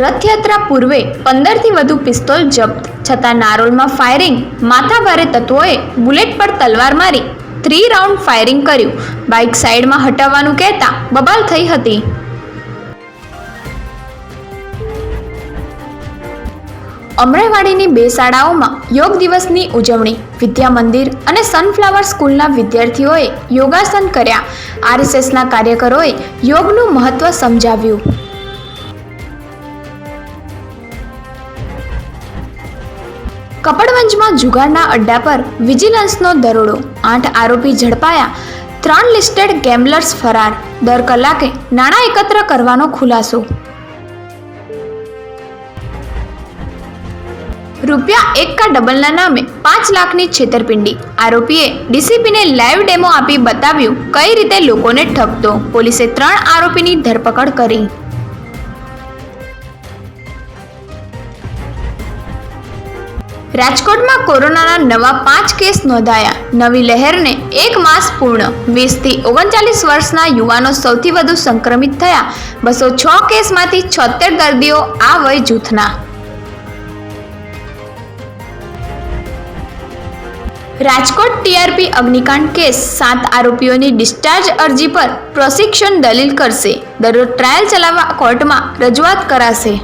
રથયાત્રા પૂર્વે પંદરથી વધુ પિસ્તોલ જપ્ત, છતાં નારોલમાં ફાયરિંગ માથાભારે તત્વોએ બુલેટ પર તલવાર મારી થ્રી રાઉન્ડ ફાયરિંગ કર્યું. બાઇક સાઈડમાં હટાવવાનું કહેતા બબાલ થઈ હતી. અમરેવાડીની બે શાળાઓમાં યોગ દિવસની ઉજવણી વિદ્યા મંદિર અને સનફ્લાવર સ્કૂલના વિદ્યાર્થીઓએ યોગાસન કર્યા. આરએસએસના કાર્યકરોએ યોગનું મહત્વ સમજાવ્યું. કપડવંજમાં જુગારના અડ્ડા પર વિજિલન્સનો દરોડો. આઠ આરોપી ઝડપાયા. ત્રણ લિસ્ટેડ ગેમ્બલર્સ ફરાર. દર કલાકે નાણાં એકત્ર કરવાનો ખુલાસો. રૂપિયા એક કા ડબલના નામે પાંચ લાખની છેતરપિંડી. આરોપીએ ડીસીપીને લાઈવ ડેમો આપી બતાવ્યું કઈ રીતે લોકોને ઠગતો પોલીસે ત્રણ આરોપીની ધરપકડ કરી. રાજકોટમાં કોરોનાના નવા પાંચ કેસ નોંધાયા. નવી લહેરને એક માસ પૂર્ણ. વીસથી ઓગણચાલીસ વર્ષના યુવાનો સૌથી વધુ સંક્રમિત થયા. બસો છ કેસમાંથી છોતેર દર્દીઓ આ વય જૂથના. રાજકોટ ટીઆરપી અગ્નિકાંડ કેસ. સાત આરોપીઓની ડિસ્ચાર્જ અરજી પર પ્રોસિક્શન દલીલ કરશે. દરરોજ ટ્રાયલ ચલાવવા કોર્ટમાં રજૂઆત કરાશે.